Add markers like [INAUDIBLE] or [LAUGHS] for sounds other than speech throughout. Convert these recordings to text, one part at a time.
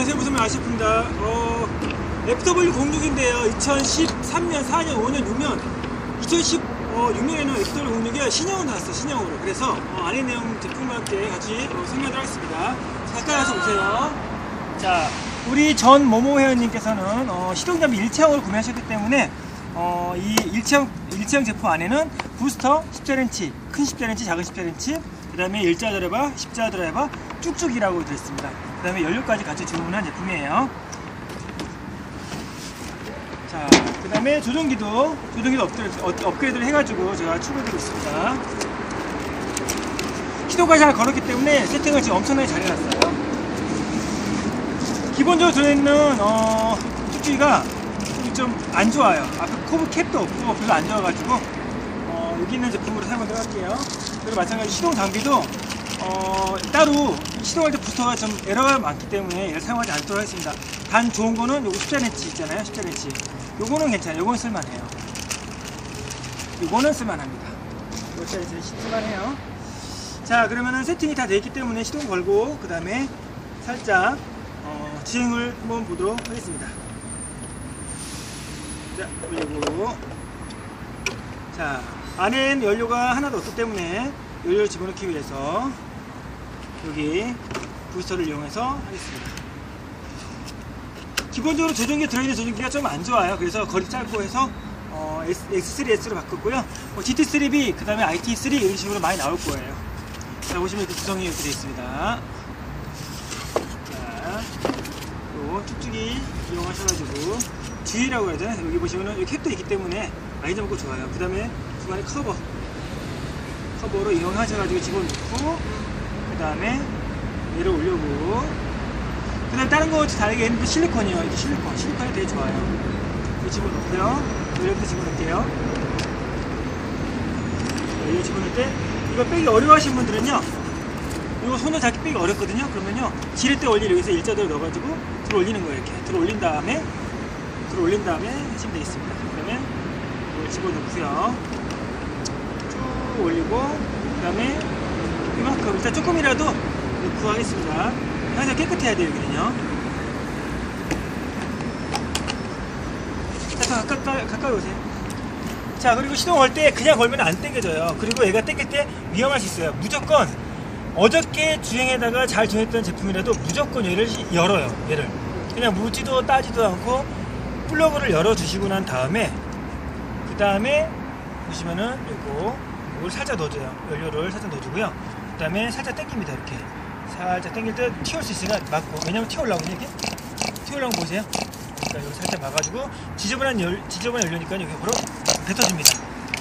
안녕하세요 무슨 아시프입니다? 어, FW06인데요. 2013년 4년 5년 6년. 2016년에는 FW06이 신형으로 나왔어요 신형으로. 그래서 어, 안에 내용 제품과 함께 같이 어, 설명을 하겠습니다. 가까이 와서 보세요. 자 우리 전 모모 회원님께서는 어, 시동장비 일체형으로 구매하셨기 때문에 어, 이 일체형, 일체형 제품 안에는 부스터 14인치, 큰 14인치, 작은 14인치, 그 다음에 일자 드라이버, 십자 드라이버, 쭉쭉이라고 되어 있습니다. 그 다음에 연료까지 같이 주문한 제품이에요. 자, 그 다음에 조종기도, 조종기도 업그레이드, 업- 업그레이드를 해가지고 제가 추가드리고 있습니다. 시동까지 잘 걸었기 때문에 세팅을 지금 엄청나게 잘 해놨어요. 기본적으로 들어있는 어, 쭉쭉이가 좀 안 좋아요. 앞에 코브 캡도 없고 별로 안 좋아가지고 어, 여기 있는 제품으로 사용하도록 할게요. 그리고 마찬가지 시동 장비도 어, 따로 시동할 때 부스터가 좀 에러가 많기 때문에 사용하지 않도록 하겠습니다. 단 좋은 거는 요거 14인치 있잖아요. 14인치. 요거는 괜찮아요. 요거는 쓸만해요. 요거는 쓸만합니다. 요 14인치 쓸만해요. 자 그러면은 세팅이 다 되어 있기 때문에 시동 걸고 그 다음에 살짝 어, 주행을 한번 보도록 하겠습니다. 자, 올리고. 자, 안엔 연료가 하나도 없기 때문에 연료를 집어넣기 위해서 여기 부스터를 이용해서 하겠습니다. 기본적으로 조종기에 들어있는 조종기가 좀 안 좋아요. 그래서 거리 짧고 해서 어, X3S로 바꿨고요. 뭐 GT3B, 그 다음에 IT3 이런 식으로 많이 나올 거예요. 자, 보시면 이렇게 구성이 이렇게 되어 있습니다. 자, 요 쭉쭉이 이용하셔가지고 G라고 해야 되나? 여기 보시면은 여기 캡도 있기 때문에 많이 잡고 좋아요. 그 다음에 중간에 커버 커버로 이용하셔가지고 집어넣고 그 다음에 올려고 그 다음에 다른 거 다르게 했는데 실리콘이에요. 이게 실리콘 실리콘이 되게 좋아요. 이거 집어넣고요. 여기도 집어넣을게요. 여기 집어넣을 때 이거 빼기 어려워하시는 분들은요 이거 손을 잡기 빼기 어렵거든요. 그러면요 지를 때 원리 여기서 일자대로 넣어가지고 들어 올리는 거예요. 이렇게 들어 올린 다음에 들어 올린 다음에 하시면 되겠습니다. 그러면 이걸 집어넣고요. 쭉 올리고 그 다음에 이만큼 일단 조금이라도 넣고 하겠습니다. 항상 깨끗해야 돼요 여기는요. 자, 더 가까이, 가까이 오세요. 자, 그리고 시동 걸 때 그냥 걸면 안 당겨져요. 그리고 얘가 당길 때 위험할 수 있어요. 무조건 어저께 주행에다가 잘 주행했던 제품이라도 무조건 얘를 시- 열어요. 얘를. 그냥 묻지도 따지도 않고 플러그를 열어주시고 난 다음에 그 다음에 보시면은 요거 이걸 살짝 넣어줘요. 연료를 살짝 넣어주고요. 그 다음에 살짝 당깁니다. 이렇게. 살짝 당길 때 튀올 수 있으니까 막고. 왜냐면 튀어올라오거든요. 이렇게. 튀어올라온 거 보세요. 그러니까 이거 살짝 막아주고 지저분한 열, 지저분한 연료니까 여기 바로 뱉어줍니다.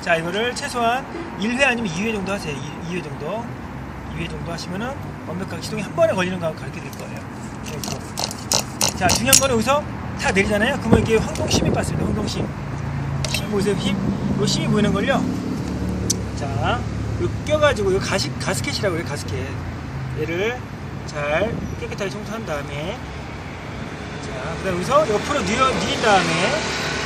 자, 이거를 최소한 1회 아니면 2회 정도 하세요. 2, 회 정도. 2회 정도 하시면은 완벽하게 시동이 한 번에 걸리는 거 가르쳐 드릴 거예요. 이렇게. 자, 중요한 거는 여기서 다 내리잖아요. 그러면 이게 황동심이 빠집니다. 황동심. 힘 보세요. 힘. 요 힘이 보이는 걸요. 자, 요 껴가지고 요 가시, 가스켓이라고 해요. 가스켓. 얘를 잘 깨끗하게 청소한 다음에 자, 그 다음에 여기서 옆으로 뉘어, 뉘인 다음에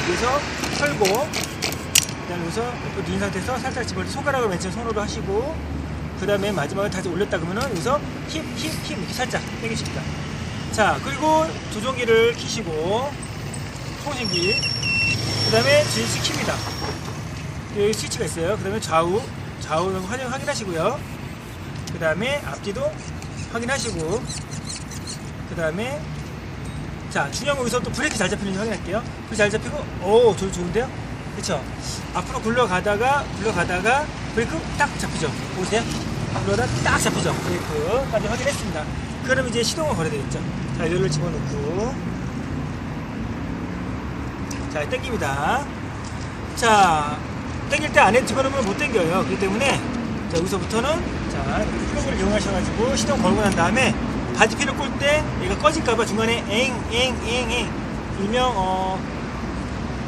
여기서 털고 그 다음에 여기서 옆으로 뉘인 상태에서 살짝 집을 손가락을 맨 처음 손으로 하시고 그 다음에 마지막에 다시 올렸다 그러면은 여기서 힘, 힘, 힘 이렇게 살짝 당기십니다. 자, 그리고 조종기를 키시고 통신기 그 다음에 주인식 킵니다. 여기 스위치가 있어요. 그 다음에 좌우, 좌우는 확인, 확인하시고요. 그 다음에 앞뒤도 확인하시고 그 다음에 자 중요한 거 여기서 또 브레이크 잘 잡히는지 확인할게요. 브레이크 잘 잡히고 오 좋, 좋은데요? 그쵸? 앞으로 굴러가다가 굴러가다가 브레이크 딱 잡히죠? 보세요? 굴러다 딱 잡히죠? 브레이크까지 확인했습니다. 그럼 이제 시동을 걸어야 되겠죠? 자 연료를 집어넣고. 자 땡깁니다. 자 땡길 때 안에 집어넣으면 못 땡겨요. 그렇기 때문에 자 여기서부터는 자 플러그를 이용하셔가지고 시동 걸고 난 다음에 바지핀을 꼴때 얘가 꺼질까봐 중간에 엥엥엥엥. 일명 어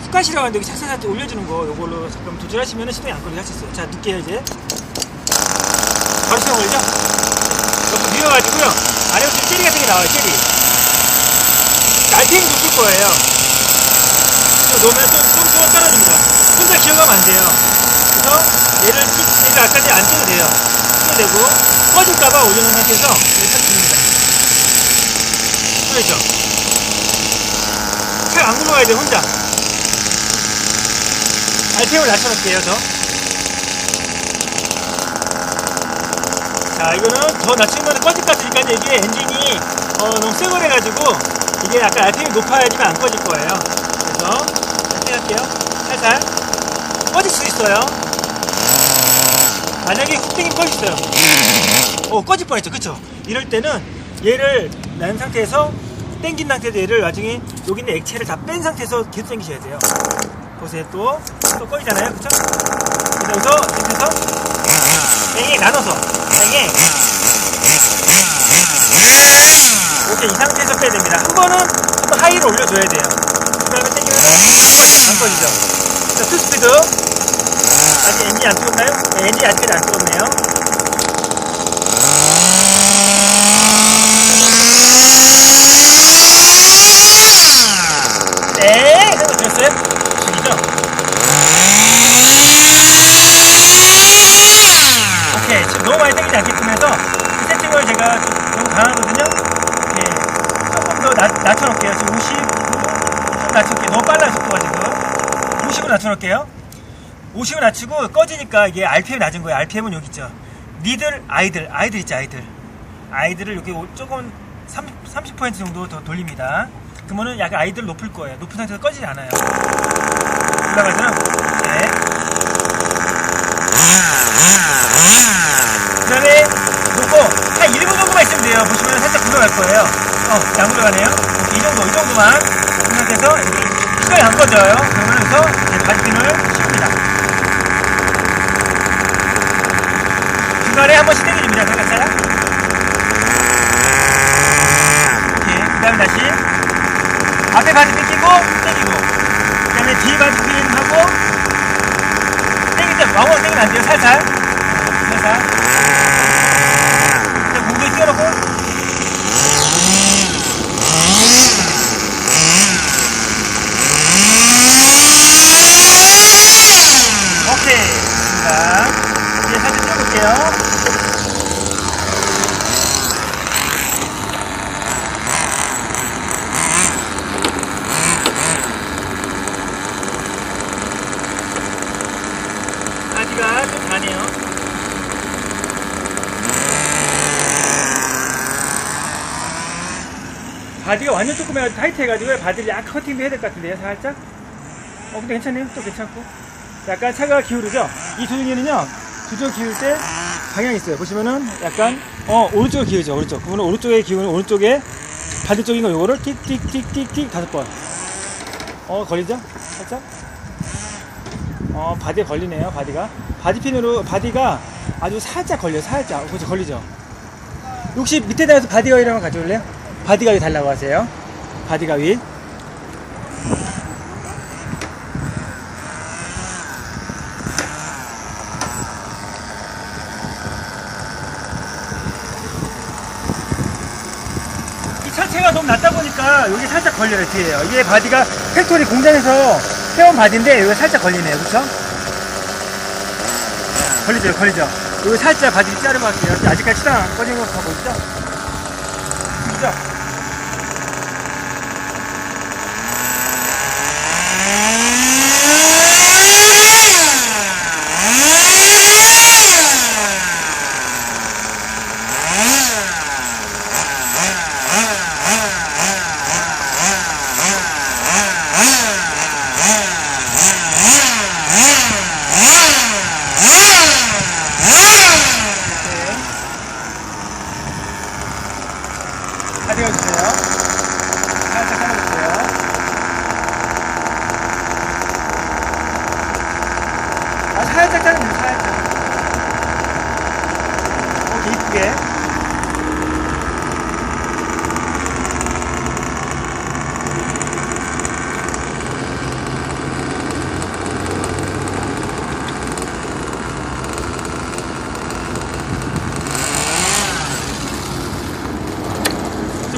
훅갓이라고 하는데 여기 살살살 올려주는 거. 요걸로 잠깐 조절하시면 시동이 안 걸리게 있어요. 자 늦게 이제. 바로 시동 걸죠? 옆으로 밀어가지고요. 아래로 지금 젤리 같은 게 나와요 젤리. 날탱이 묶을 거예요. 놓으면 좀, 좀, 좀 떨어집니다. 혼자 기어가면 안 돼요. 그래서 얘를 끼- 얘를 아까지 안 떼도 돼요 떼도 되고 꺼질까봐 올려놓은 상태에서 얘를 탁 줍니다 그렇죠. 안 굴러가야 돼 혼자. RPM을 낮춰놓을게요 저. 자 이거는 더 낮추면 꺼질 것 같으니까 이게 엔진이 어, 너무 쎄거래가지고 이게 약간 RPM이 높아야지만 안 꺼질 거예요. 그래서 이렇게 할게요. 살살. 꺼질 수 있어요 만약에 수 있어요. 어 꺼질 뻔했죠. 그쵸? 이럴 때는 얘를 난 상태에서 땡긴 상태에서 얘를 나중에 여기 있는 액체를 다 뺀 상태에서 계속 당기셔야 돼요. 보세요 또, 또 꺼지잖아요. 그쵸? 그래서 밑에서 땡이 나눠서 땡이 오케이 이 상태에서 빼야 됩니다. 한 번은 한번 하이를 올려줘야 돼요. 그 다음에 땡기면 안 꺼지죠. 자 투스피드 아직 엔진이 안 뜨겁나요? 네, 엔진이 아직까지 안 뜨겁네요 네, 생각 됐어요? 죽이죠? 오케이, 지금 너무 많이 땡기지 않게끔 해서 이 세팅을 제가 좀 너무 강하거든요? 네, 조금 더 낮, 낮춰놓을게요. 지금 50으로 좀 낮출게요. 너무 빨라요, 속도가 지금. 50으로 낮춰놓을게요. 50을 낮추고 꺼지니까 이게 RPM 낮은 거예요. RPM은 여기 있죠. 니들, 아이들, 아이들 있죠, 아이들. 아이들을 오- 조금 30, 30% 정도 더 돌립니다. 그러면은 약간 아이들 높을 거예요. 높은 상태에서 꺼지지 않아요. 때는, 네. 그 다음에 놓고 한 1분 정도만 있으면 돼요. 보시면 살짝 굴러갈 거예요. 어, 안 굴러가네요. 이 정도, 이 정도만. 그 상태에서 이렇게 시간이 안 꺼져요. 그러면서 바디핀을 씹습니다. 중간에 한 번씩 당겨줍니다. 들어갔어요? 오케이. 그 다음에 다시. 앞에 끼고, 당기고. 그 다음에 뒤에 바디핀 하고, 당길 때 왕왕 당기면 안 돼요. 살살. 살살. 무게 띄워놓고. 오케이. 됐습니다. 이제 살짝 띄워 볼게요. 바디가 좀 가네요. 바디가 완전 조그매가지고 타이트해가지고 바디를 약간 커팅도 해야 될 것 같은데요, 살짝? 어, 근데 괜찮네요. 또 괜찮고. 약간 차가 기울이죠? 이 조종기는요, 조종 기울 때 방향이 있어요. 보시면은 약간, 어, 오른쪽으로 기울죠, 오른쪽. 그러면 오른쪽에 기우는 오른쪽에 바디 쪽인 거 요거를 틱틱틱틱틱 다섯 번. 어, 걸리죠? 살짝? 어, 바디에 걸리네요, 바디가. 바디핀으로, 바디가 아주 살짝 걸려요, 살짝. 그렇죠, 걸리죠? 혹시 밑에다 해서 바디 가위를 한번 가져올래요? 바디 가 위 달라고 하세요. 바디 가 위. 이 차체가 너무 낮다 보니까 여기 살짝 걸려요, 뒤에요. 이게 바디가 팩토리 공장에서 세운 바디인데 여기 살짝 걸리네요, 그쵸? 걸리죠, 걸리죠. 여기 살짝 바디 자르고 할게요. 아직까지 안 꺼진 거 하고 있죠?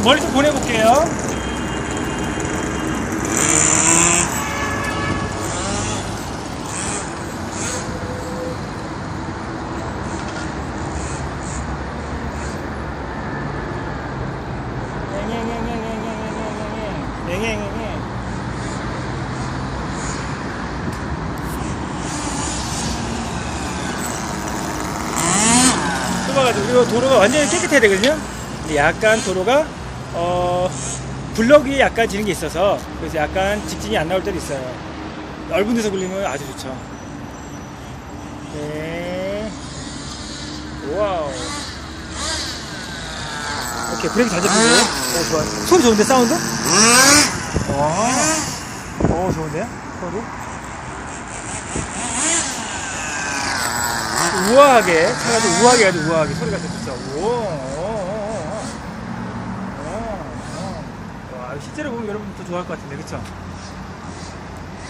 머리 좀 보내볼게요. 아. 그리고 도로가 완전히 깨끗해야 되거든요. 약간 도로가 어 블럭이 약간 지는 게 있어서 그래서 약간 직진이 안 나올 때도 있어요. 넓은 데서 굴리면 아주 좋죠. 네. 와우. 오케이 브레이크 잘 잡히고. 오 좋아. 소리 좋은데 사운드? 와. 오 좋은데요? 소리? 우아하게 차가 좀 우아하게 아주 우아하게 소리가 들리죠. 오, 오, 오. 와 실제로 보면 여러분 더 좋아할 것 같은데 그쵸?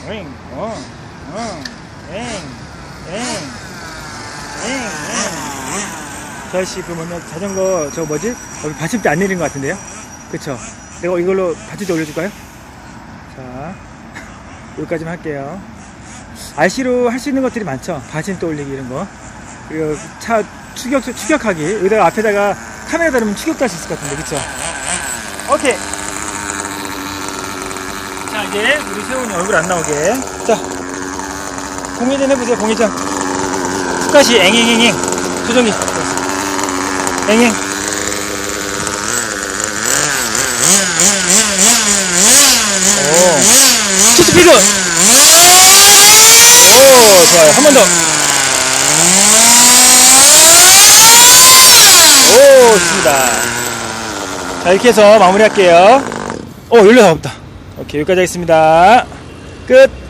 엥, 어, 어, 엥, 엥, 엥, 엥. 저 아저씨 그 뭐냐 자전거 저 뭐지 여기 받침대 안 내린 것 같은데요? 그쵸? 내가 이걸로 받침대 올려줄까요? 자 [LAUGHS] 여기까지만 할게요. RC로 할 수 있는 것들이 많죠. 받침대 올리기 이런 거. 그리고 차 추격 추격하기 여기다가 앞에다가 카메라 달으면 추격도 할 수 있을 것 같은데 그쵸? 오케이. 자 이제 우리 세훈이 얼굴 안 나오게. 자 공회전 해보세요 공회전. 스카시 앵앵앵앵. 조정기. 앵앵. 오. 투스피드 오 좋아요. 한 번 더. 오 좋습니다. 자 이렇게 해서 마무리할게요. 오 열려 나왔다 오케이 여기까지 하겠습니다. 끝